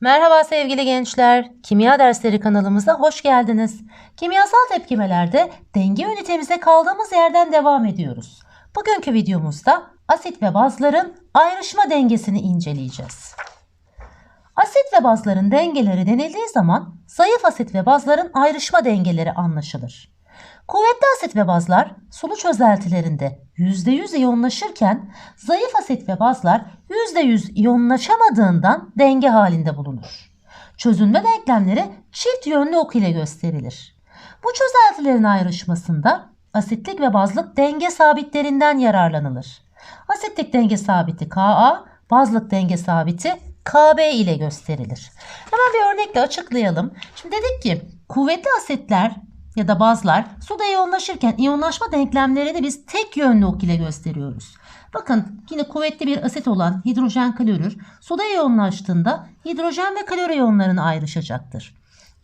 Merhaba sevgili gençler. Kimya dersleri kanalımıza hoş geldiniz. Kimyasal tepkimelerde denge ünitemize kaldığımız yerden devam ediyoruz. Bugünkü videomuzda asit ve bazların ayrışma dengesini inceleyeceğiz. Asit ve bazların dengeleri denildiği zaman zayıf asit ve bazların ayrışma dengeleri anlaşılır. Kuvvetli asit ve bazlar sulu çözeltilerinde %100 iyonlaşırken zayıf asit ve bazlar %100 iyonlaşamadığından denge halinde bulunur. Çözünme denklemleri çift yönlü ok ile gösterilir. Bu çözeltilerin ayrışmasında asitlik ve bazlık denge sabitlerinden yararlanılır. Asitlik denge sabiti Ka, bazlık denge sabiti Kb ile gösterilir. Hemen bir örnekle açıklayalım. Şimdi dedik ki kuvvetli asitler ya da bazlar suda iyonlaşırken iyonlaşma denklemlerini biz tek yönlü ok ile gösteriyoruz. Bakın yine kuvvetli bir asit olan hidrojen klorür suda iyonlaştığında hidrojen ve klor iyonlarına ayrışacaktır.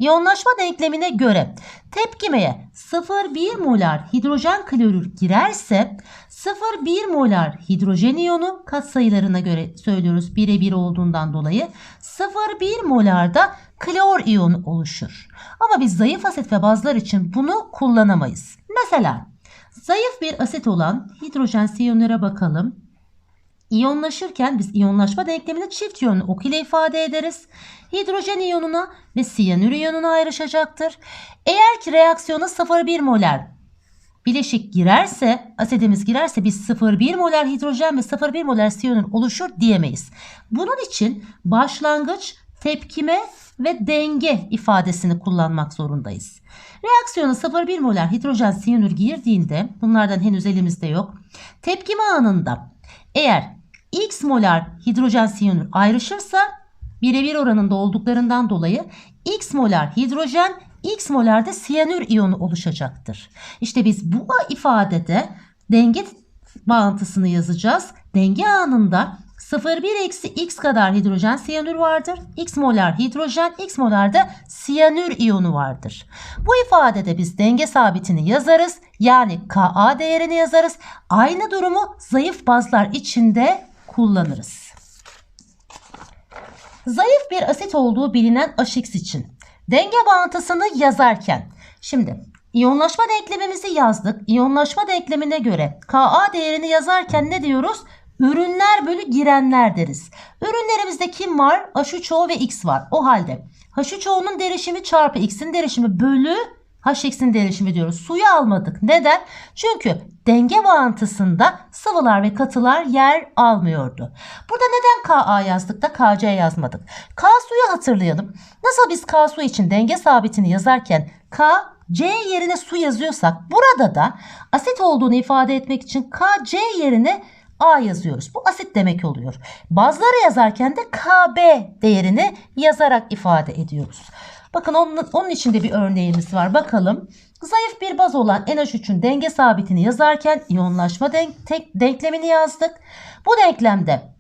İyonlaşma denklemine göre tepkimeye 0,1 molar hidrojen klorür girerse 0,1 molar hidrojen iyonu katsayılarına göre söylüyoruz birebir olduğundan dolayı 0,1 molar da klor iyonu oluşur. Ama biz zayıf asit ve bazlar için bunu kullanamayız. Mesela zayıf bir asit olan hidrojen siyonlara bakalım. İyonlaşırken biz iyonlaşma denklemini çift yönlü ok ile ifade ederiz. Hidrojen iyonuna ve siyanür iyonuna ayrışacaktır. Eğer ki reaksiyona 0,1 molar bileşik girerse, asidimiz girerse biz 0,1 molar hidrojen ve 0,1 molar siyanür oluşur diyemeyiz. Bunun için başlangıç, tepkime ve denge ifadesini kullanmak zorundayız. Reaksiyona 0,1 molar hidrojen siyanür girdiğinde bunlardan henüz elimizde yok. Tepkime anında eğer x molar hidrojen siyanür ayrışırsa birebir oranında olduklarından dolayı x molar hidrojen x molar da siyanür iyonu oluşacaktır. İşte biz bu ifadede denge bağıntısını yazacağız. Denge anında 0,1 eksi x kadar hidrojen siyanür vardır. x molar hidrojen, x molar da siyanür iyonu vardır. Bu ifadede biz denge sabitini yazarız. Yani Ka değerini yazarız. Aynı durumu zayıf bazlar içinde kullanırız. Zayıf bir asit olduğu bilinen HX için denge bağıntısını yazarken şimdi iyonlaşma denklemimizi yazdık. İyonlaşma denklemine göre Ka değerini yazarken ne diyoruz? Ürünler bölü girenler deriz. Ürünlerimizde kim var? H3O ve X var. O halde H3O'nun derişimi çarpı X'in derişimi bölü HX'in derişimi diyoruz. Suyu almadık. Neden? Çünkü denge bağıntısında sıvılar ve katılar yer almıyordu. Burada neden Ka yazdık da Kc yazmadık? K suyu hatırlayalım. Nasıl biz K su için denge sabitini yazarken K C yerine su yazıyorsak burada da asit olduğunu ifade etmek için Kc yerine A yazıyoruz. Bu asit demek oluyor. Bazıları yazarken de Kb değerini yazarak ifade ediyoruz. Bakın onun, onun içinde bir örneğimiz var. Bakalım. Zayıf bir baz olan NH3'ün denge sabitini yazarken iyonlaşma denk, tek, denklemini yazdık. Bu denklemde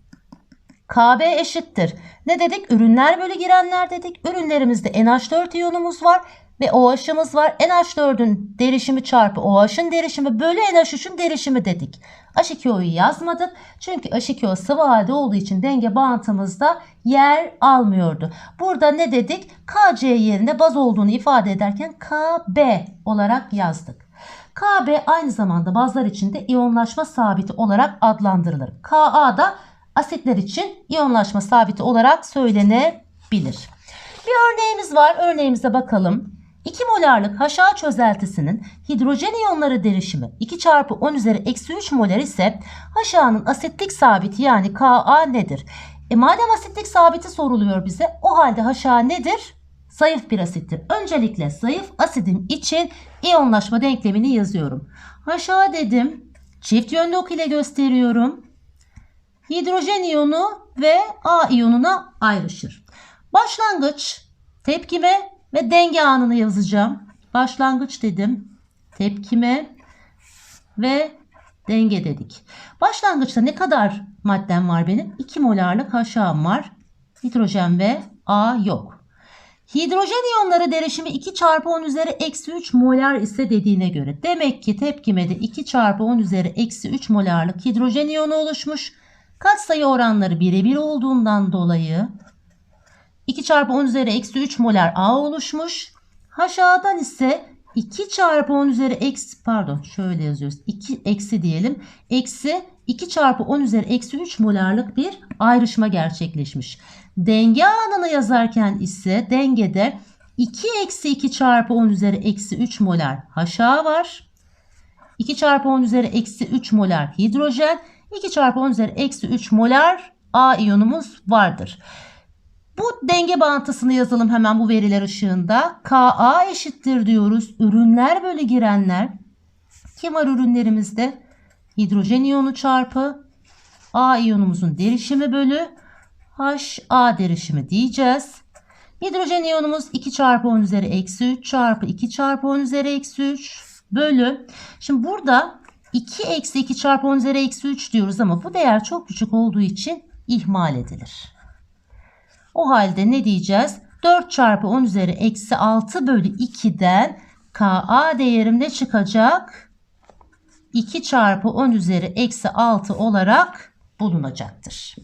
Kb eşittir. Ne dedik? Ürünler bölü girenler dedik. Ürünlerimizde NH4 iyonumuz var ve OH'ımız var. NH4'ün derişimi çarpı OH'ın derişimi bölü NH3'ün derişimi dedik. H2O'yu yazmadık. Çünkü H2O sıvı halde olduğu için denge bağıntımızda yer almıyordu. Burada ne dedik? Kc yerine baz olduğunu ifade ederken Kb olarak yazdık. Kb aynı zamanda bazlar için de iyonlaşma sabiti olarak adlandırılır. Ka da asitler için iyonlaşma sabiti olarak söylenebilir. Bir örneğimiz var. Örneğimize bakalım. 2 molarlık HA çözeltisinin hidrojen iyonları derişimi 2 çarpı 10 üzeri eksi 3 molar ise HA'nın asitlik sabiti yani Ka nedir? E madem asitlik sabiti soruluyor bize o halde HA nedir? Zayıf bir asittir. Öncelikle zayıf asidim için iyonlaşma denklemini yazıyorum. HA dedim. Çift yönlü ok ile gösteriyorum. Hidrojen iyonu ve A iyonuna ayrışır. Başlangıç tepkime ve denge anını yazacağım. Başlangıç dedim. Tepkime ve denge dedik. Başlangıçta ne kadar maddem var benim? 2 molarlık HA'm var. Hidrojen ve A yok. Hidrojen iyonları derişimi 2 çarpı 10 üzeri eksi 3 molar ise dediğine göre. Demek ki tepkimede 2 çarpı 10 üzeri eksi 3 molarlık hidrojen iyonu oluşmuş. Katsayı oranları birebir olduğundan dolayı 2 çarpı 10 üzeri eksi 3 molar A oluşmuş. Aşağıdan ise 2 çarpı 10 üzeri eksi pardon şöyle yazıyoruz. 2 eksi diyelim. Eksi 2 çarpı 10 üzeri eksi 3 molarlık bir ayrışma gerçekleşmiş. Denge anını yazarken ise dengede 2 eksi 2 çarpı 10 üzeri eksi 3 molar HA var. 2 çarpı 10 üzeri eksi 3 molar hidrojen. 2 çarpı 10 üzeri eksi 3 molar A iyonumuz vardır. Bu denge bağıntısını yazalım hemen bu veriler ışığında. Ka eşittir diyoruz. Ürünler bölü girenler. Kim var ürünlerimizde? Hidrojen iyonu çarpı A iyonumuzun derişimi bölü HA derişimi diyeceğiz. Hidrojen iyonumuz 2 çarpı 10 üzeri eksi 3 çarpı 2 çarpı 10 üzeri eksi 3 bölü. Şimdi burada 2 eksi 2 çarpı 10 üzeri eksi 3 diyoruz ama bu değer çok küçük olduğu için ihmal edilir. O halde ne diyeceğiz? 4 çarpı 10 üzeri eksi 6 bölü 2'den Ka değerim ne çıkacak? 2 çarpı 10 üzeri eksi 6 olarak bulunacaktır.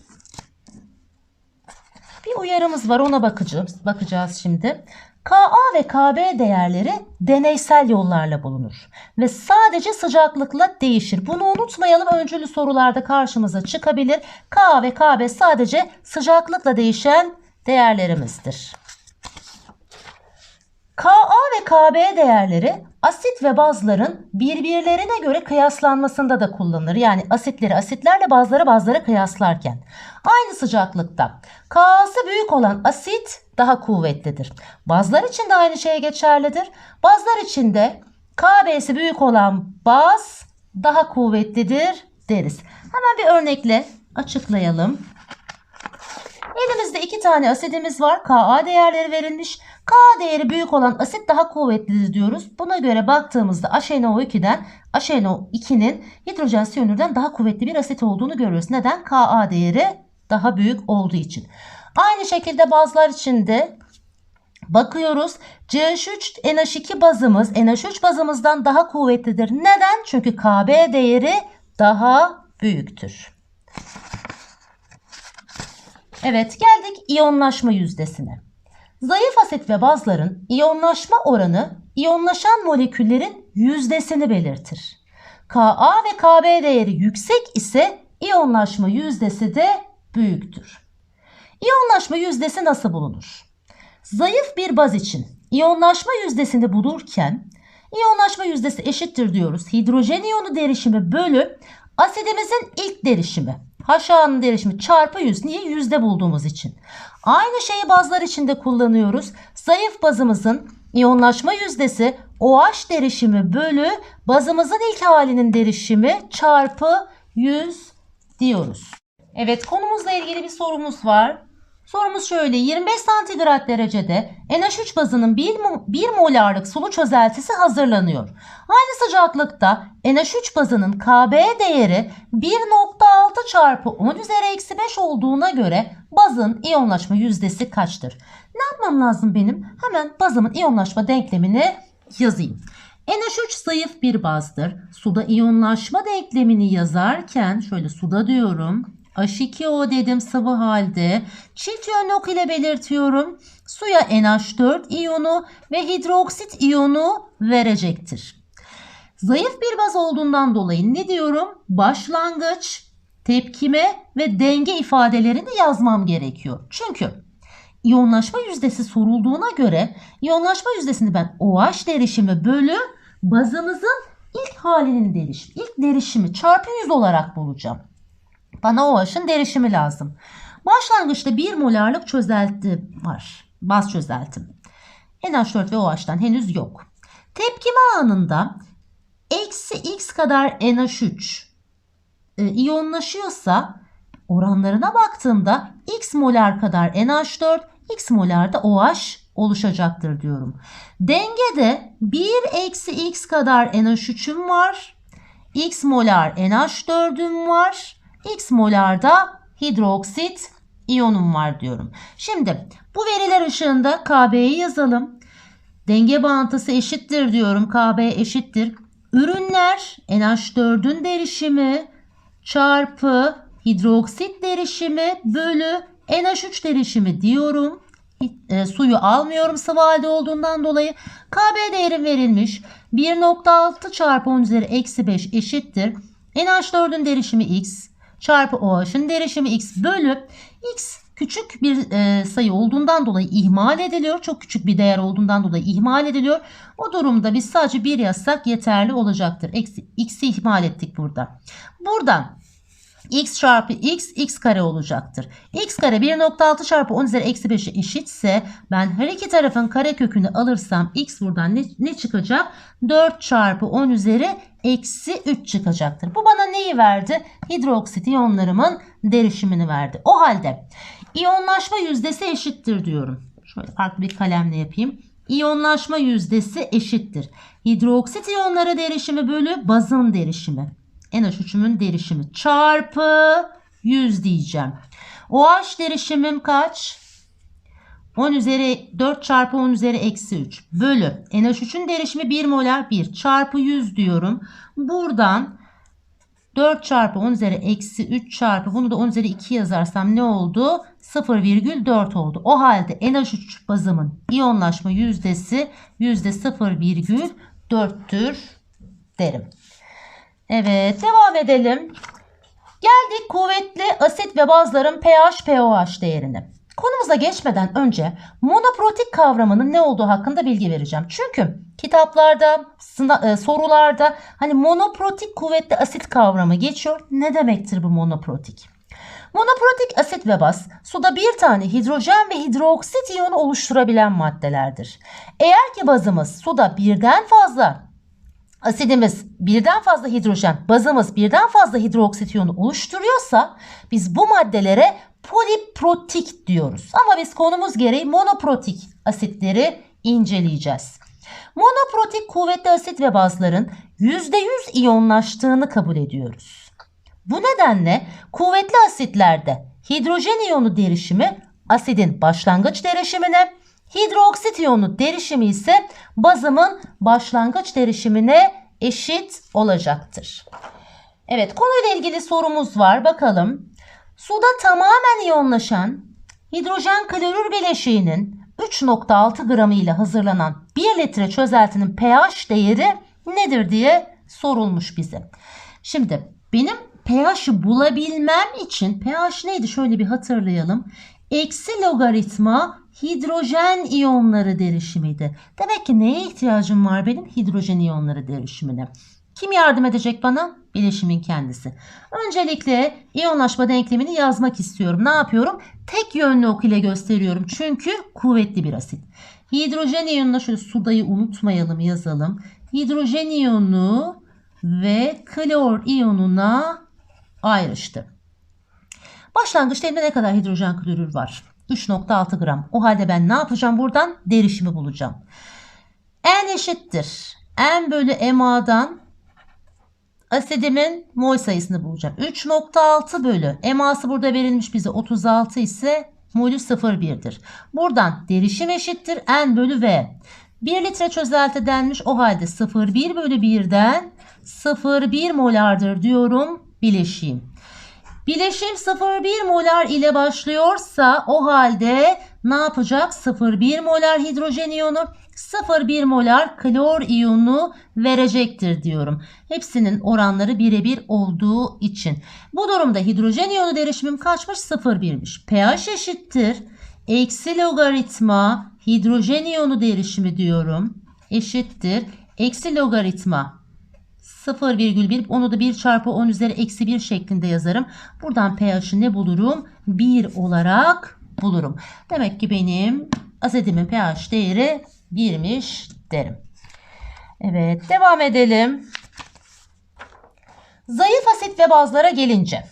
Bir uyarımız var ona bakacağız, bakacağız şimdi. Ka ve Kb değerleri deneysel yollarla bulunur ve sadece sıcaklıkla değişir. Bunu unutmayalım. Öncülü sorularda karşımıza çıkabilir. Ka ve Kb sadece sıcaklıkla değişen değerlerimizdir. Ka ve Kb değerleri asit ve bazların birbirlerine göre kıyaslanmasında da kullanılır. Yani asitleri asitlerle bazları bazlara kıyaslarken. Aynı sıcaklıkta K'sı büyük olan asit daha kuvvetlidir. Bazlar için de aynı şey geçerlidir. Bazlar için de KB'si büyük olan baz daha kuvvetlidir deriz. Hemen bir örnekle açıklayalım. Elimizde iki tane asidimiz var. Ka değerleri verilmiş. K değeri büyük olan asit daha kuvvetlidir diyoruz. Buna göre baktığımızda HNO2'den HNO2'nin hidrojen siyanürden daha kuvvetli bir asit olduğunu görüyoruz. Neden? Ka değeri daha büyük olduğu için. Aynı şekilde bazlar için de bakıyoruz. CH3 NH2 bazımız NH3 bazımızdan daha kuvvetlidir. Neden? Çünkü Kb değeri daha büyüktür. Evet geldik iyonlaşma yüzdesine. Zayıf asit ve bazların iyonlaşma oranı iyonlaşan moleküllerin yüzdesini belirtir. Ka ve Kb değeri yüksek ise iyonlaşma yüzdesi de büyüktür. İyonlaşma yüzdesi nasıl bulunur? Zayıf bir baz için iyonlaşma yüzdesini bulurken iyonlaşma yüzdesi eşittir diyoruz. Hidrojen iyonu derişimi bölü asidimizin ilk derişimi. HA'nın derişimi çarpı 100. Niye? Yüzde bulduğumuz için. Aynı şeyi bazlar için de kullanıyoruz. Zayıf bazımızın iyonlaşma yüzdesi OH derişimi bölü bazımızın ilk halinin derişimi çarpı 100 diyoruz. Evet konumuzla ilgili bir sorumuz var. Sorumuz şöyle 25 santigrat derecede NH3 bazının 1, 1 molarlık sulu çözeltisi hazırlanıyor. Aynı sıcaklıkta NH3 bazının Kb değeri 1.6 çarpı 10 üzeri eksi 5 olduğuna göre bazın iyonlaşma yüzdesi kaçtır? Ne yapmam lazım benim? Hemen bazımın iyonlaşma denklemini yazayım. NH3 zayıf bir bazdır. Suda iyonlaşma denklemini yazarken şöyle suda diyorum. H2O dedim sıvı halde. Çift yönlü ok ile belirtiyorum. Suya NH4 iyonu ve hidroksit iyonu verecektir. Zayıf bir baz olduğundan dolayı ne diyorum? Başlangıç, tepkime ve denge ifadelerini yazmam gerekiyor. Çünkü iyonlaşma yüzdesi sorulduğuna göre iyonlaşma yüzdesini ben OH derişimi bölü bazımızın ilk halinin derişimi, ilk derişimi çarpı 100 olarak bulacağım. Bana OH'ın derişimi lazım. Başlangıçta 1 molarlık çözelti var. Baz çözeltim. NH4 ve OH'tan henüz yok. Tepkime anında eksi x kadar NH3 e, iyonlaşıyorsa oranlarına baktığımda x molar kadar NH4, x molar da OH oluşacaktır diyorum. Dengede 1 eksi x kadar NH3'üm var. x molar NH4'üm var. X molarda hidroksit iyonum var diyorum. Şimdi bu veriler ışığında KB'yi yazalım. Denge bağıntısı eşittir diyorum. KB eşittir. Ürünler NH4'ün derişimi çarpı hidroksit derişimi bölü NH3 derişimi diyorum. e, suyu almıyorum sıvı halde olduğundan dolayı. KB değerim verilmiş. 1.6 çarpı 10 üzeri eksi 5 eşittir. NH4'ün derişimi x çarpı OH'ın derişimi x bölü x küçük bir e, sayı olduğundan dolayı ihmal ediliyor. Çok küçük bir değer olduğundan dolayı ihmal ediliyor. O durumda biz sadece 1 yazsak yeterli olacaktır. Eksi, x'i ihmal ettik burada. Buradan x çarpı x x kare olacaktır. x kare 1.6 çarpı 10 üzeri eksi 5'e eşitse ben her iki tarafın kare kökünü alırsam x buradan ne, ne çıkacak? 4 çarpı 10 üzeri eksi 3 çıkacaktır. Bu bana neyi verdi? Hidroksit iyonlarımın derişimini verdi. O halde iyonlaşma yüzdesi eşittir diyorum. Şöyle farklı bir kalemle yapayım. İyonlaşma yüzdesi eşittir. Hidroksit iyonları derişimi bölü bazın derişimi. NH3'ümün derişimi çarpı 100 diyeceğim. OH derişimim kaç? 10 üzeri 4 çarpı 10 üzeri eksi 3 bölü NH3'ün derişimi 1 molar 1 çarpı 100 diyorum. Buradan 4 çarpı 10 üzeri eksi 3 çarpı bunu da 10 üzeri 2 yazarsam ne oldu? 0,4 oldu. O halde NH3 bazımın iyonlaşma yüzdesi %0,4'tür derim. Evet devam edelim. Geldik kuvvetli asit ve bazların pH pOH değerine. Konumuza geçmeden önce monoprotik kavramının ne olduğu hakkında bilgi vereceğim. Çünkü kitaplarda, e, sorularda hani monoprotik kuvvetli asit kavramı geçiyor. Ne demektir bu monoprotik? Monoprotik asit ve baz suda bir tane hidrojen ve hidroksit iyonu oluşturabilen maddelerdir. Eğer ki bazımız suda birden fazla asidimiz birden fazla hidrojen, bazımız birden fazla hidroksit iyonu oluşturuyorsa biz bu maddelere poliprotik diyoruz. Ama biz konumuz gereği monoprotik asitleri inceleyeceğiz. Monoprotik kuvvetli asit ve bazların %100 iyonlaştığını kabul ediyoruz. Bu nedenle kuvvetli asitlerde hidrojen iyonu derişimi asidin başlangıç derişimine, hidroksit iyonu derişimi ise bazımın başlangıç derişimine eşit olacaktır. Evet konuyla ilgili sorumuz var. Bakalım. Suda tamamen iyonlaşan hidrojen klorür bileşiğinin 3.6 gramı ile hazırlanan 1 litre çözeltinin pH değeri nedir diye sorulmuş bize. Şimdi benim pH'ı bulabilmem için pH neydi şöyle bir hatırlayalım. Eksi logaritma hidrojen iyonları derişimiydi. Demek ki neye ihtiyacım var benim? Hidrojen iyonları derişimine. Kim yardım edecek bana? Bileşimin kendisi. Öncelikle iyonlaşma denklemini yazmak istiyorum. Ne yapıyorum? Tek yönlü ok ile gösteriyorum. Çünkü kuvvetli bir asit. Hidrojen iyonuna şöyle sudayı unutmayalım yazalım. Hidrojen iyonu ve klor iyonuna ayrıştı. Başlangıçta elimde ne kadar hidrojen klorür var? 3.6 gram. O halde ben ne yapacağım buradan? Derişimi bulacağım. N eşittir. N bölü MA'dan asidimin mol sayısını bulacağım. 3.6 bölü MA'sı burada verilmiş bize 36 ise molü 0,1'dir. Buradan derişim eşittir N bölü V. 1 litre çözelti denmiş o halde 0,1 bölü 1'den 0,1 molardır diyorum bileşiğim. Bileşim 0,1 molar ile başlıyorsa o halde ne yapacak? 0,1 molar hidrojen iyonu 0,1 molar klor iyonu verecektir diyorum. Hepsinin oranları birebir olduğu için. Bu durumda hidrojen iyonu derişimim kaçmış? 0,1'miş. pH eşittir. Eksi logaritma hidrojen iyonu derişimi diyorum. Eşittir. Eksi logaritma 0,1 onu da 1 çarpı 10 üzeri eksi 1 şeklinde yazarım. Buradan pH'i ne bulurum? 1 olarak bulurum. Demek ki benim asetimin pH değeri 1'miş derim. Evet devam edelim. Zayıf asit ve bazlara gelince.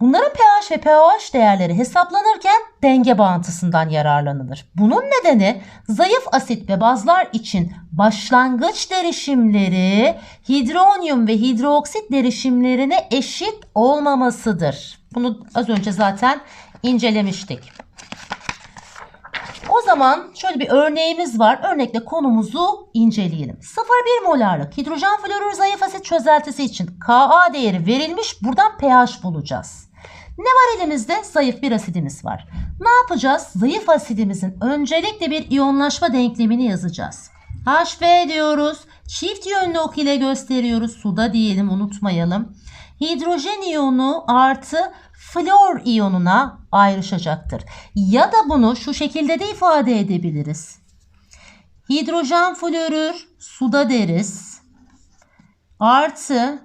Bunların pH ve pOH değerleri hesaplanırken denge bağıntısından yararlanılır. Bunun nedeni zayıf asit ve bazlar için başlangıç derişimleri hidronyum ve hidroksit derişimlerine eşit olmamasıdır. Bunu az önce zaten incelemiştik. O zaman şöyle bir örneğimiz var. Örnekle konumuzu inceleyelim. 0,1 molarlık hidrojen florür zayıf asit çözeltisi için Ka değeri verilmiş. Buradan pH bulacağız. Ne var elimizde? Zayıf bir asidimiz var. Ne yapacağız? Zayıf asidimizin öncelikle bir iyonlaşma denklemini yazacağız. HV diyoruz. Çift yönlü ok ile gösteriyoruz. Suda diyelim unutmayalım. Hidrojen iyonu artı flor iyonuna ayrışacaktır. Ya da bunu şu şekilde de ifade edebiliriz. Hidrojen florür suda deriz. Artı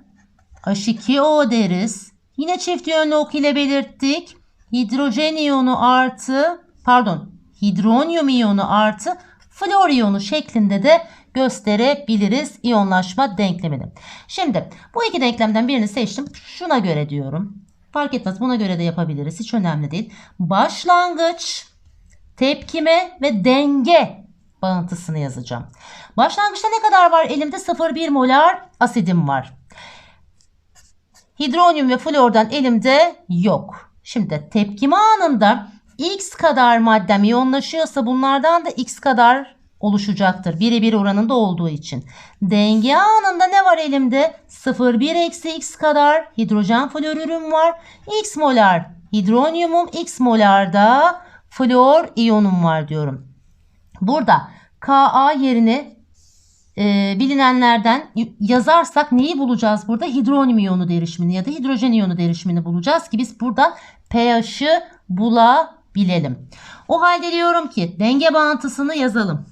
H2O deriz. Yine çift yönlü ok ile belirttik. Hidrojen iyonu artı pardon hidronyum iyonu artı flor iyonu şeklinde de gösterebiliriz iyonlaşma denklemini. Şimdi bu iki denklemden birini seçtim. Şuna göre diyorum. Fark etmez buna göre de yapabiliriz. Hiç önemli değil. Başlangıç, tepkime ve denge bağıntısını yazacağım. Başlangıçta ne kadar var? Elimde 0,1 molar asidim var. Hidronyum ve flordan elimde yok. Şimdi tepkime anında x kadar maddem iyonlaşıyorsa bunlardan da x kadar oluşacaktır. Birebir oranında olduğu için. Denge anında ne var elimde? 0,1 eksi x kadar hidrojen florürüm var. x molar hidronyumum, x molar da flor iyonum var diyorum. Burada Ka yerine e, bilinenlerden yazarsak neyi bulacağız burada? Hidronyum iyonu derişimini ya da hidrojen iyonu derişimini bulacağız ki biz burada pH'ı bulabilelim. O halde diyorum ki denge bağıntısını yazalım.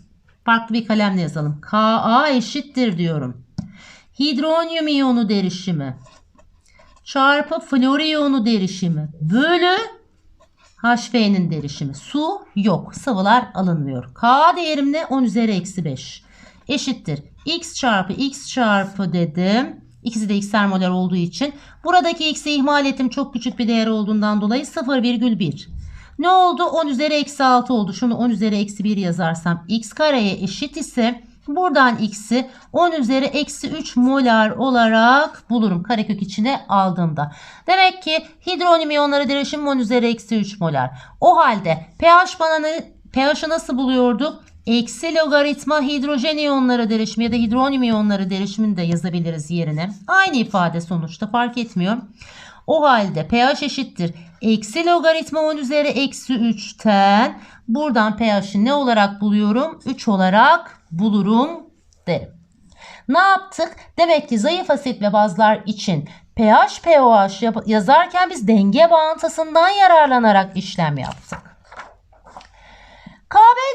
Farklı bir kalemle yazalım. Ka eşittir diyorum. Hidronyum iyonu derişimi çarpı flor iyonu derişimi bölü HF'nin derişimi. Su yok. Sıvılar alınmıyor. K değerim ne? 10 üzeri eksi 5 eşittir. X çarpı X çarpı dedim. İkisi de x molar olduğu için. Buradaki x'i ihmal ettim. Çok küçük bir değer olduğundan dolayı 0,1. Ne oldu? 10 üzeri eksi 6 oldu. Şunu 10 üzeri eksi 1 yazarsam x kareye eşit ise buradan x'i 10 üzeri eksi 3 molar olarak bulurum. Karekök içine aldığımda. Demek ki hidronyum iyonları derişimi 10 üzeri eksi 3 molar. O halde pH bana pH'ı nasıl buluyorduk? Eksi logaritma hidrojen iyonları derişimi ya da hidronyum iyonları derişimini de yazabiliriz yerine. Aynı ifade sonuçta fark etmiyor. O halde pH eşittir. Eksi logaritma 10 üzeri eksi 3'ten buradan pH'i ne olarak buluyorum? 3 olarak bulurum derim. Ne yaptık? Demek ki zayıf asit ve bazlar için pH, pOH yazarken biz denge bağıntısından yararlanarak işlem yaptık.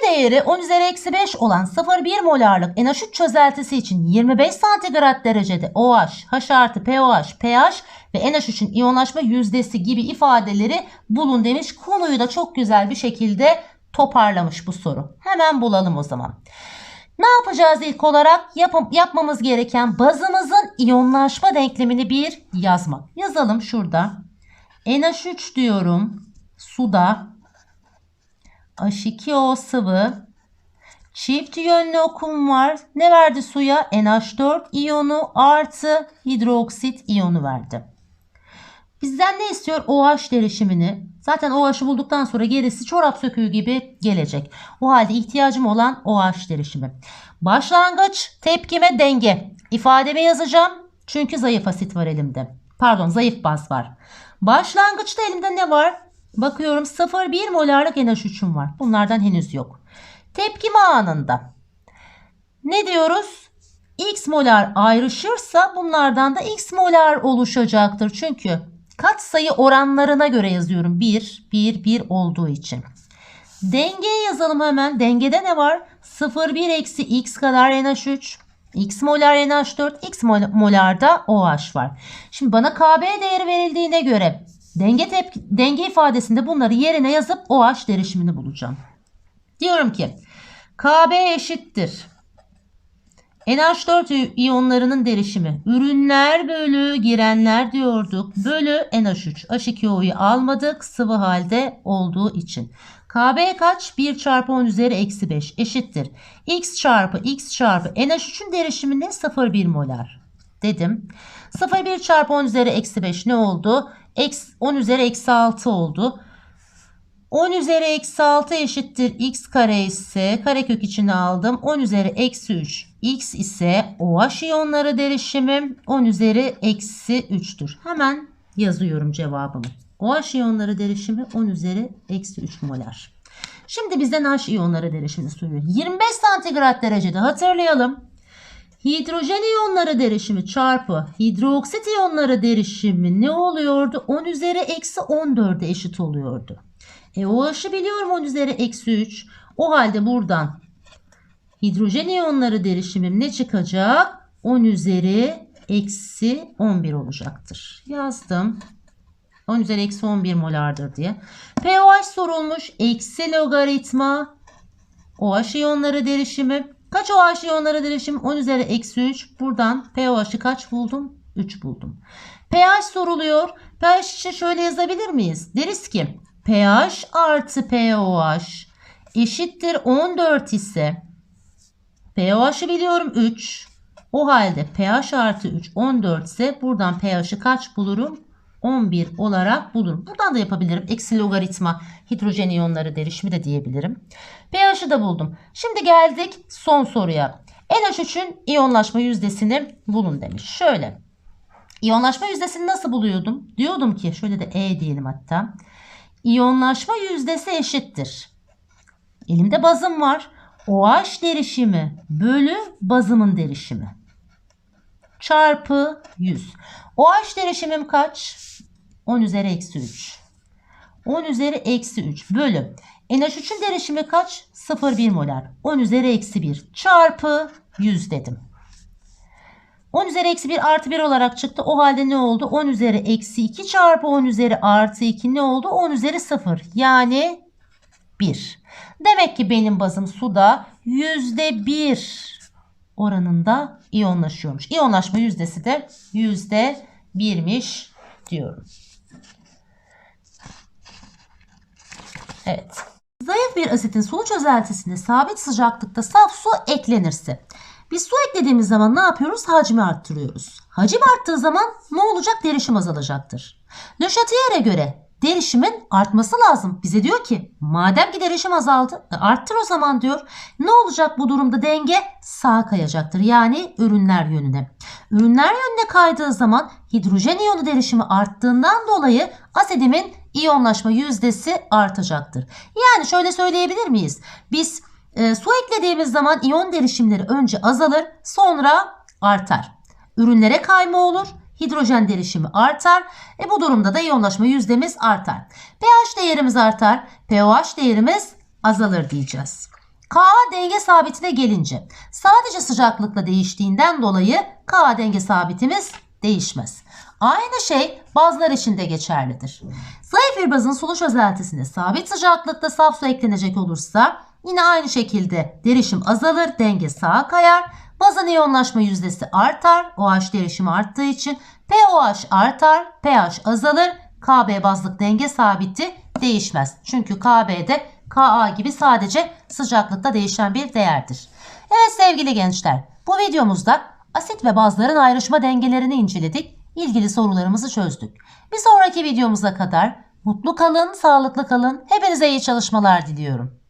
Değeri 10 üzeri eksi 5 olan 0,1 molarlık NH3 çözeltisi için 25 santigrat derecede OH, H artı POH, pH ve NH3'ün iyonlaşma yüzdesi gibi ifadeleri bulun demiş. Konuyu da çok güzel bir şekilde toparlamış bu soru. Hemen bulalım o zaman. Ne yapacağız ilk olarak? Yap yapmamız gereken bazımızın iyonlaşma denklemini bir yazmak. Yazalım şurada. NH3 diyorum. Suda H2O sıvı. Çift yönlü okum var. Ne verdi suya? NH4 iyonu artı hidroksit iyonu verdi. Bizden ne istiyor? OH derişimini. Zaten OH'ı bulduktan sonra gerisi çorap söküğü gibi gelecek. O halde ihtiyacım olan OH derişimi. Başlangıç, tepkime, denge. İfademi yazacağım. Çünkü zayıf asit var elimde. Pardon zayıf baz var. Başlangıçta elimde ne var? Bakıyorum 0,1 molarlık NH3'üm var. Bunlardan henüz yok. Tepkime anında. Ne diyoruz? X molar ayrışırsa bunlardan da X molar oluşacaktır. Çünkü katsayı oranlarına göre yazıyorum. 1, 1, 1 olduğu için. Dengeyi yazalım hemen. Dengede ne var? 0,1 eksi X kadar NH3. X molar NH4, X molar da OH var. Şimdi bana KB değeri verildiğine göre Denge, tepki, denge ifadesinde bunları yerine yazıp OH derişimini bulacağım. Diyorum ki KB eşittir. NH4 iyonlarının derişimi ürünler bölü girenler diyorduk. Bölü NH3. H2O'yu almadık sıvı halde olduğu için. KB kaç? 1 çarpı 10 üzeri eksi 5 eşittir. X çarpı X çarpı NH3'ün derişimi ne? 0,1 molar dedim. 0,1 çarpı 10 üzeri eksi 5 ne oldu? 10 üzeri eksi 6 oldu. 10 üzeri eksi 6 eşittir x kare ise karekök içine aldım. 10 üzeri eksi 3 x ise OH iyonları derişimim 10 üzeri eksi 3'tür. Hemen yazıyorum cevabımı. OH iyonları derişimi 10 üzeri eksi 3 molar. Şimdi bizden H iyonları derişimini soruyor. 25 santigrat derecede hatırlayalım. Hidrojen iyonları derişimi çarpı hidroksit iyonları derişimi ne oluyordu? 10 üzeri eksi 14'e eşit oluyordu. E OH'ı biliyorum 10 üzeri eksi 3. O halde buradan hidrojen iyonları derişimim ne çıkacak? 10 üzeri eksi 11 olacaktır. Yazdım. 10 üzeri eksi 11 molardır diye. pOH sorulmuş. Eksi logaritma OH iyonları derişimi. Kaç OH iyonları derişimi? 10 üzeri eksi 3. Buradan pOH'ı kaç buldum? 3 buldum. pH soruluyor. pH için şöyle yazabilir miyiz? Deriz ki pH artı pOH eşittir 14 ise pOH'ı biliyorum 3. O halde pH artı 3 14 ise buradan pH'ı kaç bulurum? 11 olarak bulurum. Buradan da yapabilirim. Eksi logaritma hidrojen iyonları derişimi de diyebilirim. pH'ı da buldum. Şimdi geldik son soruya. NH3'ün iyonlaşma yüzdesini bulun demiş. Şöyle. İyonlaşma yüzdesini nasıl buluyordum? Diyordum ki şöyle de E diyelim hatta. İyonlaşma yüzdesi eşittir. Elimde bazım var. OH derişimi bölü bazımın derişimi. Çarpı 100. OH derişimim kaç? 10 üzeri eksi 3. 10 üzeri eksi 3 bölü. NH3'ün derişimi kaç? 0,1 molar. 10 üzeri eksi 1 çarpı 100 dedim. 10 üzeri eksi 1 artı 1 olarak çıktı. O halde ne oldu? 10 üzeri eksi 2 çarpı 10 üzeri artı 2 ne oldu? 10 üzeri 0. Yani 1. Demek ki benim bazım suda %1 oranında iyonlaşıyormuş. İyonlaşma yüzdesi de %1'miş diyorum. Evet. Zayıf bir asitin sulu çözeltisine sabit sıcaklıkta saf su eklenirse biz su eklediğimiz zaman ne yapıyoruz? Hacmi arttırıyoruz. Hacim arttığı zaman ne olacak? Derişim azalacaktır. Chatillon'a göre derişimin artması lazım. Bize diyor ki madem ki derişim azaldı e, arttır o zaman diyor. Ne olacak bu durumda denge sağa kayacaktır. Yani ürünler yönüne. Ürünler yönüne kaydığı zaman hidrojen iyonu derişimi arttığından dolayı asidimin iyonlaşma yüzdesi artacaktır. Yani şöyle söyleyebilir miyiz? Biz e, su eklediğimiz zaman iyon derişimleri önce azalır sonra artar. Ürünlere kayma olur hidrojen derişimi artar. E bu durumda da iyonlaşma yüzdemiz artar. pH değerimiz artar. pOH değerimiz azalır diyeceğiz. Ka denge sabitine gelince sadece sıcaklıkla değiştiğinden dolayı Ka denge sabitimiz değişmez. Aynı şey bazlar için de geçerlidir. Zayıf bir bazın sulu çözeltisine sabit sıcaklıkta saf su eklenecek olursa yine aynı şekilde derişim azalır, denge sağa kayar. Bazın iyonlaşma yüzdesi artar. OH derişimi arttığı için pOH artar, pH azalır. KB bazlık denge sabiti değişmez. Çünkü KB'de Ka gibi sadece sıcaklıkta değişen bir değerdir. Evet sevgili gençler, bu videomuzda asit ve bazların ayrışma dengelerini inceledik. İlgili sorularımızı çözdük. Bir sonraki videomuza kadar mutlu kalın, sağlıklı kalın. Hepinize iyi çalışmalar diliyorum.